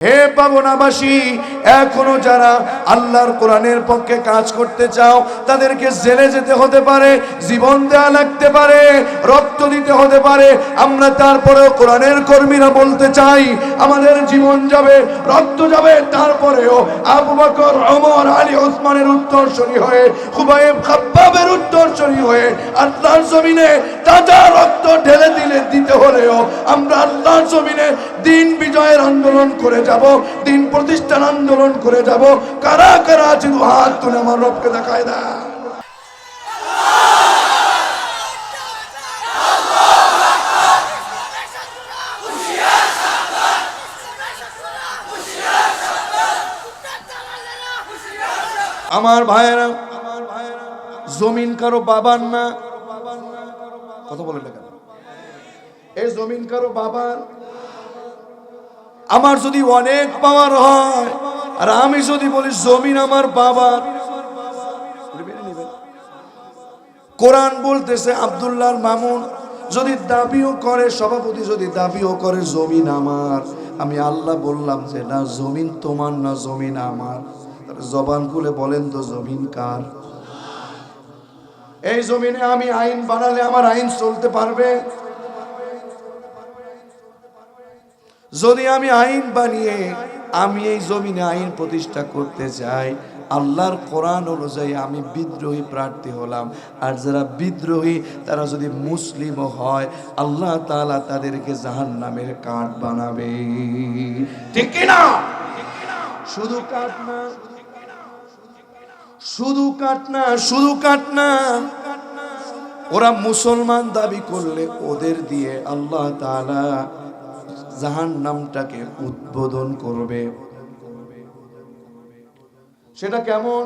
হে পাবনাবাসী এখনও যারা আল্লাহর কোরআনের পক্ষে কাজ করতে চাও, তাদেরকে জেলে যেতে হতে পারে, জীবন দেয়া লাগতে পারে, রক্ত দিতে হতে পারে। আমরা তারপরেও কোরআনের কর্মীরা বলতে চাই, আমাদের জীবন যাবে, রক্ত যাবে। তারপরেও আবু বকর, ওমর, আলী, ওসমানের উত্তরসূরি হয়ে, খুবাইব খাব্বাবের উত্তরসূরি হয়ে আল্লাহর জমিনে তাজা রক্ত ঢেলে দিলে, দিতে হলেও আমরা আল্লাহর জমিনে দিন বিজয়ের আন্দোলন করে যাব। দিন প্রতিষ্ঠান আন্দোলন করে যাব। কারা কারা আছে দু হাত তুলে আমার রবকে দেখায় না আমার ভাইয়েরা, জমিন কারও বাবার না? কথা বলে না এই জমিন কারও বাবার আমার যদি অনেক পাওয়ার হয়, আর আমি যদি বলি জমিন আমার বাবার, কোরআন বলতেছে আব্দুল্লাহ মামুন, যদি দাবিও করে, সভাপতি যদি দাবিও করে, জমিন আমার। আমি আল্লাহ বললাম যে, না, জমিন তোমার না, জমিন আমার। জবান খুলে বলেন তো, জমিন কার? এই জমিনে আমি আইন বানালে আমার আইন চলতে পারবে? যদি আমি আইন বানিয়ে, আমি এই জমিনে আইন প্রতিষ্ঠা করতে চাই, আল্লাহর কোরআন অনুযায়ী আমি বিদ্রোহী প্রার্থী হলাম। আর যারা বিদ্রোহী, তারা যদি মুসলিমও হয়, আল্লাহ তালা তাদেরকে জাহান নামের কাঠ বানাবে। ঠিক কিনা শুধু কাঠ না, শুধু কাঠ না, শুধু কাঠ না। ওরা মুসলমান দাবি করলে ওদের দিয়ে আল্লাহ তাআলা জাহান নামটাকে উদ্বোধন করবে। সেটা কেমন?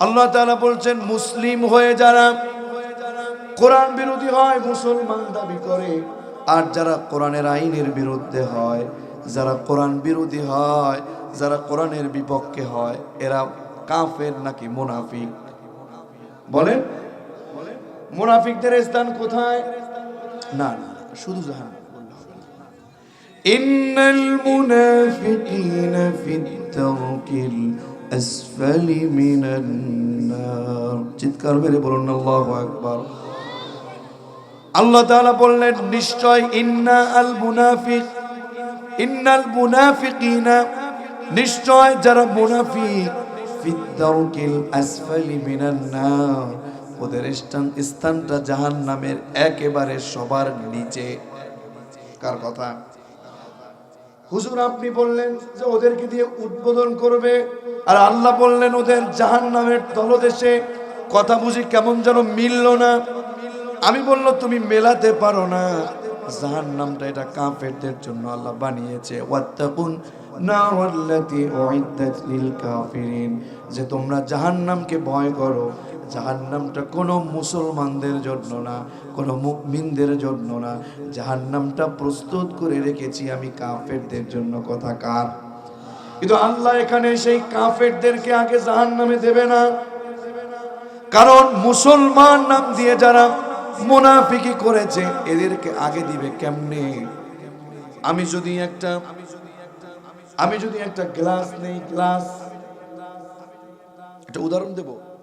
আল্লাহ তাআলা বলছেন, মুসলিম হয়ে যারা কোরআন বিরোধী হয়, মুসলমান দাবি করে। আর যারা কোরআনের আইনের বিরুদ্ধে হয়, যারা কোরআন বিরোধী হয়, যারা কোরআনের বিপক্ষে হয়, এরা কাফের নাকি মুনাফিক? বলেন। মুনাফিকদের স্থান কোথায়? না না, শুধু জাহান إن المنافقين في الدرك الأسفل من النار চিৎকার মেরে বলুন আল্লাহু আকবার আল্লাহ তাআলা বললেন নিশ্চয় ইন্না আল মুনাফিক ইন্নাল মুনাফিকিনা নিশ্চয় যারা মুনাফিক ফিদ্দাউকিল আসফালি মিনান নার ওদের স্থান স্থানটা জাহান্নামের একেবারে সবার নিচে কার কথা হুজুর, আপনি বললেন যে ওদেরকে দিয়ে উদ্বোধন করবে, আর আল্লাহ বললেন ওদের জাহান নামের তলদেশে কথা বুঝি কেমন যেন মিলল না। আমি বলল, তুমি মেলাতে পারো না। জাহান নামটা এটা কাফেরদের জন্য আল্লাহ বানিয়েছে। যে তোমরা জাহান্নামকে ভয় করো। জাহান্নামটা কোনো মুসলমানদের জন্য না, কোনো মুমিনদের জন্য না। জাহান্নামটা প্রস্তুত করে রেখেছি আমি কাফেরদের জন্য। কথা কার? কিন্তু আল্লাহ এখানে সেই কাফেরদেরকে আগে জাহান্নামে দেবে না। কারণ মুসলমান নাম দিয়ে যারা মুনাফিকি করেছে, এদেরকে আগে দিবে কেমনে? আমি যদি একটা, আমি যদি একটা গ্লাস নেই, গ্লাস। একটা উদাহরণ দেব?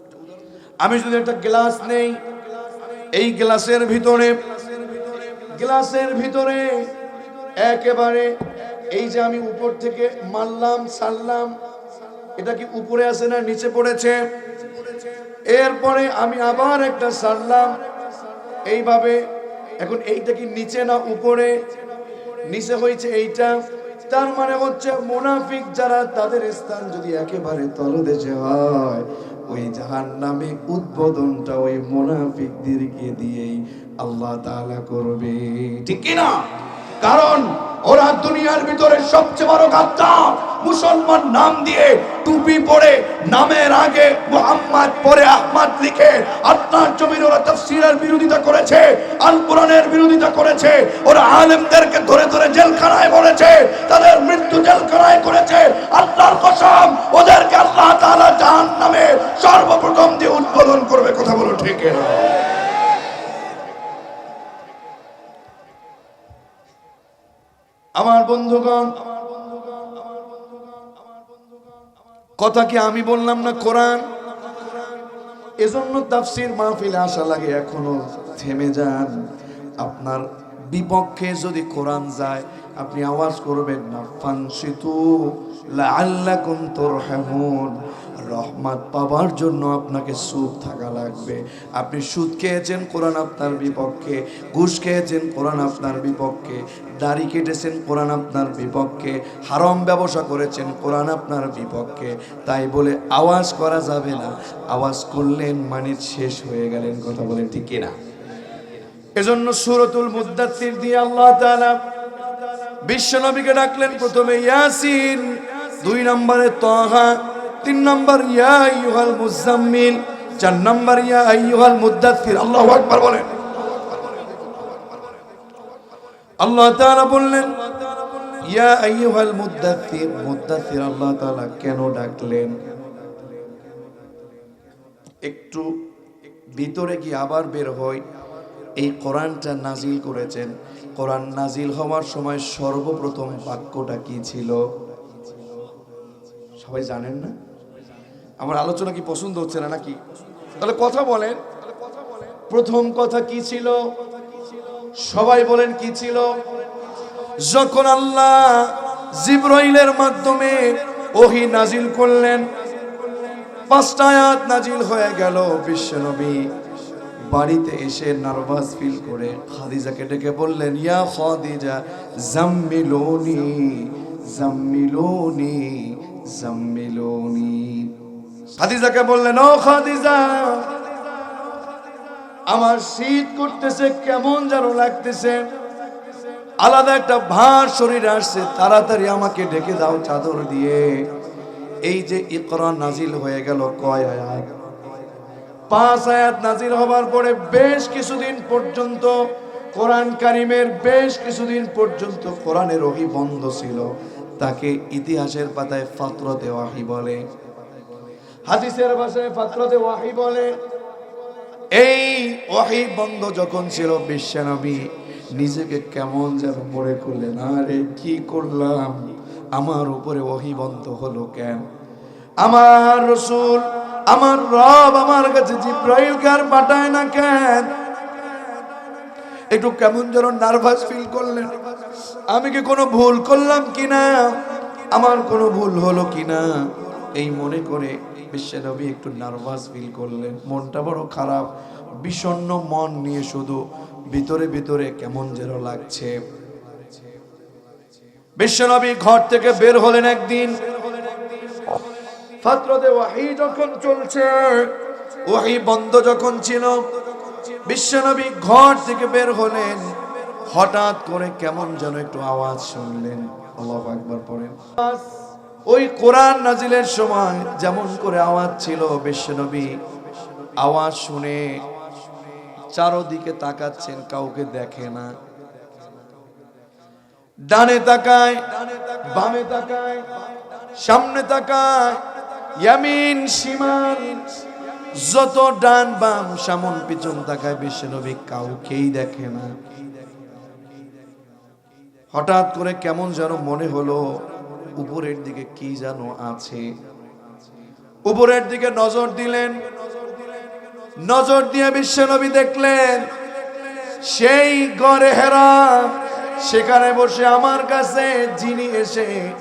আমি যদি একটা গ্লাস নেই। এই গ্লাসের ভিতরে গ্লাসের ভিতরে একেবারে এই যে আমি উপর থেকে মারলাম সারলাম এটা কি উপরে আছে না নিচে পড়েছে? এরপরে আমি আবার একটা সারলাম এইভাবে, এখন এইটা কি নিচে না উপরে? নিচে হয়েছে এইটা। তার মানে হচ্ছে মুনাফিক যারা, তাদের স্থান যদি একেবারে তলদেশে হয়, ওই জাহান নামে উদ্বোধনটা ওই মুনাফিকদেরকে দিয়েই আল্লাহ তাআলা করবে। ঠিক কি না কারণ ওরা দুনিয়ার ভিতরে সবচেয়ে বড় গাদ্দার। মুসলমান নাম দিয়ে টুপি পরে নামের আগে মুহাম্মদ পরে আহমদ লিখে আপনার জমির ওরা তাফসীরের বিরোধিতা করেছে আল কোরআনের বিরোধিতা করেছে, ওরা আলেমদেরকে ধরে ধরে জেলখানায় বলেছে, তাদের মৃত্যু জেলখানায় করেছে। আল্লাহর কসম, ওদেরকে আল্লাহ তাআলা জাহান্নামে সর্বপ্রথম দিয়ে উদ্বোধন করবে, কথা বলো ঠিক না আমার বন্ধুগণ, কথা কি আমি বললাম না কোরআন? এজন্য তাফসির মাহফিলে আসা লাগে, এখনও থেমে যান। আপনার বিপক্ষে যদি কোরআন যায়, আপনি আওয়াজ করবেন না ফাংসিতু লাআল্লাকুম তুরহামুন। রহমত পাওয়ার জন্য আপনাকে সুদ থাকা লাগবে। আপনি সুদ খেয়েছেন, কোরআন আপনার বিপক্ষে। ঘুষ খেয়েছেন, কোরআন আপনার বিপক্ষে। দাড়ি কেটেছেন, কোরআন আপনার বিপক্ষে। হারম ব্যবসা করেছেন, কোরআন আপনার বিপক্ষে। তাই বলে আওয়াজ করা যাবে না। আওয়াজ করলেন মানে শেষ হয়ে গেলেন, কথা বলেন ঠিক কিনা? এজন্য সুরতুল মুদ্দাসির দিয়ে আল্লাহ তাআলা বিশ্বনবীকে ডাকলেন প্রথমে ইয়াসিন, দুই নম্বরে তহা তিন নম্বর, ইয়া মুজাম্মিল চার নম্বর, ইয়া আইয়ুহাল মুদ্দাসির আল্লাহু আকবার বলেন। আল্লাহ তাআলা বললেন, ইয়া আইয়ুহাল মুদ্দাসির মুদ্দাসির আল্লাহ তাআলা কেন ডাকলেন? একটু ভিতরে কি আবার বের হয় এই কোরআনটা নাজিল করেছেন। কোরআন নাজিল হওয়ার সময় সর্বপ্রথম বাক্যটা কি ছিল? সবাই জানেন না? আমার আলোচনা কি পছন্দ হচ্ছে না নাকি? তাহলে কথা বলেন। প্রথম কথা কি ছিল? সবাই বলেন কি ছিল? যখন আল্লাহ জিব্রাইলের মাধ্যমে ওহি নাজিল করলেন, পাঁচটা আয়াত নাজিল হয়ে গেল বিশ্বনবী বাড়িতে এসে নার্ভাস ফিল করে খাদিজাকে ডেকে বললেন, ইয়া খাদিজা, জাম্মিলোনি জাম্মিলোনি জাম্মিলোনি। খাদিজাকে বললেন, ও খাদিজা, আমার শীত করতেছে, কেমন যেন লাগতেছে। আলাদা একটা ভার শরীরে আসছে, তাড়াতাড়ি আমাকে ডেকে দাও চাদর দিয়ে। এই যে ইকরা নাজিল হয়ে গেল কয় আয়াত? পাঁচ আয়াত নাজিল হবার পরে বেশ কিছুদিন পর্যন্ত কোরআন কারিমের বেশ কিছুদিন পর্যন্ত কোরআনের ওহি বন্ধ ছিল। তাকে ইতিহাসের পাতায় ফাতরতে ওয়াহি বলে। হাদিসের ভাষায় ফাতরতে ওয়াহি বলে। এই ওয়াহি বন্ধ যখন ছিল বিশ্বনবী নিজেকে কেমন যেন মনে করলেন, আরে কি করলাম? আমার উপরে ওহি বন্ধ হলো কেন? আমার রসুল, আমার রব আমার কাছে জিব্রাইল কার পাঠায় না কেন? একটু কেমন যেন নার্ভাস ফিল করলেন, আমি কি কোনো ভুল করলাম কিনা? আমার কোনো ভুল হলো কিনা? এই মনে করে বিশ্বনবী একটু নার্ভাস ফিল করলেন। মনটা বড় খারাপ। বিষণ্ন মন নিয়ে শুধু ভিতরে ভিতরে কেমন যেন লাগছে। বিশ্বনবী ঘর থেকে বের হলেন একদিন। যখন চলছে, ওয়াহি বন্ধ যখন ছিল বিশ্বনবী ঘর থেকে বের হলেন। হঠাৎ করে কেমন যেন একটু আওয়াজ শুনলেন। আল্লাহু আকবার পড়েন। ওই কোরআন নাজিলের সময় যেমন করে আওয়াজ ছিল বিশ্বনবী, আওয়াজ শুনে চারোদিকে তাকাচ্ছেন, কাউকে দেখে না। ডানে তাকায়, বামে তাকায়, সামনে তাকায়, ইয়ামিন শিমাল যত ডান বাম সামন পিছন তাকায়, বিশ্বনবী কাউকেই দেখে না। হঠাৎ করে কেমন যেন মনে হলো উপরের দিকে কি যেন আছে? উপরের দিকে নজর দিলেন। নজর দিয়ে বিশ্বনবী দেখলেন, সেই গড়ে হেরা, সেখানে বসে আমার কাছে যিনি এসে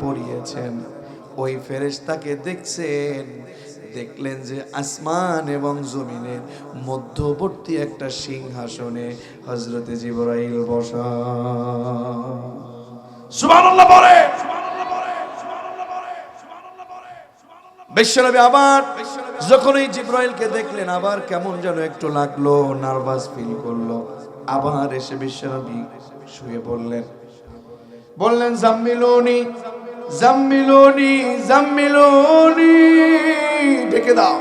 পড়িয়েছেন। ওই ফেরেশতাকে দেখছেন দেখলেন যে আসমান এবং জমিনের মধ্যবর্তী একটা সিংহাসনে হজরতে জিবরাইল বসা। সুবহানাল্লাহ বলে। বিশ্বনবী আবার যখন এই জিব্রাইলকে দেখলেন আবার কেমন যেন একটু লাগল নার্ভাস ফিল করল। আবার এসে বিশ্বনবী শুয়ে পড়লেন। বললেন জাম্মিলুনি জাম্মিলুনি জাম্মিলুনি। ডেকে দাও।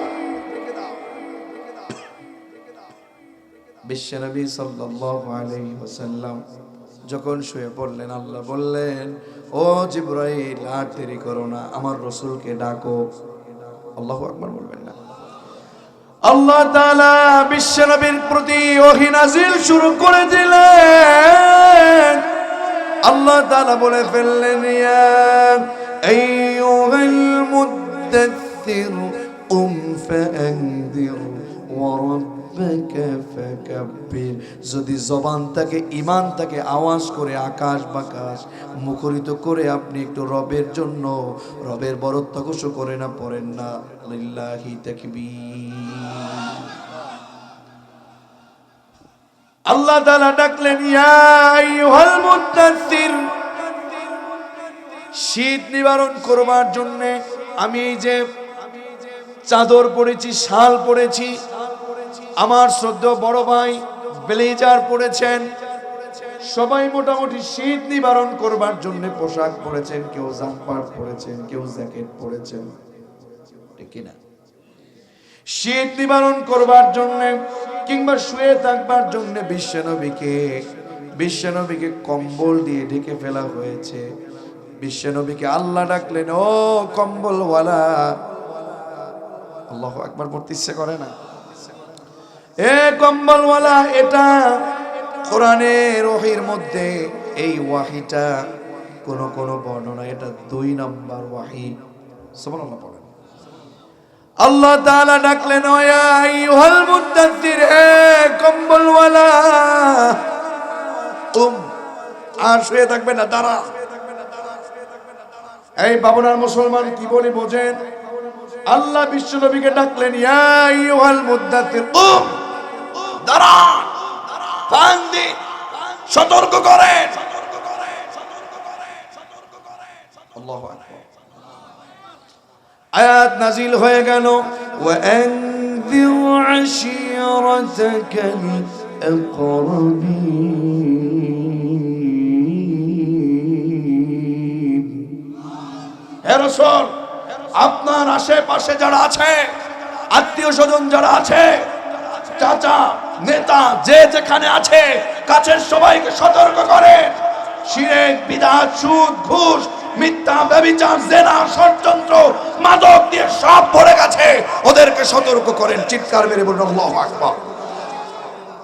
বিশ্বনবী সাল্লাল্লাহু ওয়াসাল্লাম যখন শুয়ে পড়লেন, আল্লাহ বললেন, ও জিব্রাইল, আর দেরি করো না, আমার রসুলকে ডাকো। আল্লাহু আকবার বলবেন না। আল্লাহ তাআলা বিশ্বনবীর প্রতি ওহী নাজিল শুরু করে দিলেন। আল্লাহ তাআলা বলে ফেললেন, ইয়া আইয়ুহাল মুদ্দাথির قم فأنذر وربك فكبر যদি জবান তাকে ইমান তাকে আওয়াজ করে আকাশ বাকাশ মুখরিত করে আপনি একটু রবের জন্য রবের বরত্ব ঘোষ করে না পড়েন না লিল্লাহি তাকবীর আল্লাহ তাআলা ডাকলেন ইয়া আইয়ুহাল মুদ্দাথির শীত নিবারণ করবার জন্য আমি এই যে চাদর পরেছি, শাল পরেছি। আমার শ্রদ্ধ বড় ভাই ব্লেজার পরেছেন। সবাই মোটামুটি শীত নিবারণ করবার জন্য পোশাক পরেছেন, কেউ জাম্পার পরেছেন, কেউ জ্যাকেট পরেছেন। কিনা? শীত নিবারণ করবার জন্য কিংবা শুয়ে থাকবার জন্য বিশ্বনবীকে বিশ্বনবীকে কম্বল দিয়ে ঢেকে ফেলা হয়েছে। বিশ্বনবীকে আল্লাহ ডাকলেন, ও কম্বলওয়ালা আল্লাহ একবার পড়তে ইচ্ছে করে না। এ কম্বলওয়ালা, এটা কোরআনের ওহির মধ্যে এই ওয়াহিটা কোন কোন বর্ণনা এটা দুই নাম্বার ওয়াহি। সুবহানাল্লাহ পড়েন। আল্লাহ তাআলা ডাকলেন, ও ইয়া আইয়ুহাল মুদ্দাথির হে কম্বলওয়ালা, তুম, আর শুয়ে থাকবে না, দাঁড়া। এই বাবনার মুসলমান কি বলি বোঝেন? আল্লাহ বিশ্বনবীকে ডাকলেন ইয়া আইয়ুহাল মুদ্দাথির কুম দাঁড়ান টান দিন সতর্ক করেন আল্লাহু আকবার আয়াত নাজিল হয়ে গেল وأنذر عشيرتك الأقربين হে রাসূল আপনার আশেপাশে যারা আছে, আত্মীয় স্বজন যারা আছে, চাচা, নেতা, যে যেখানে আছে, কাছের সবাইকে সতর্ক করে। শিরেক বিদাত, সুদ, ঘুষ, মিথ্যা ব্যভিচার জেনা, ষড়যন্ত্র, মাদক দিয়ে সব ভরে গেছে। ওদেরকে সতর্ক করেন, চিৎকার মেরে বলুন, আল্লাহু আকবার।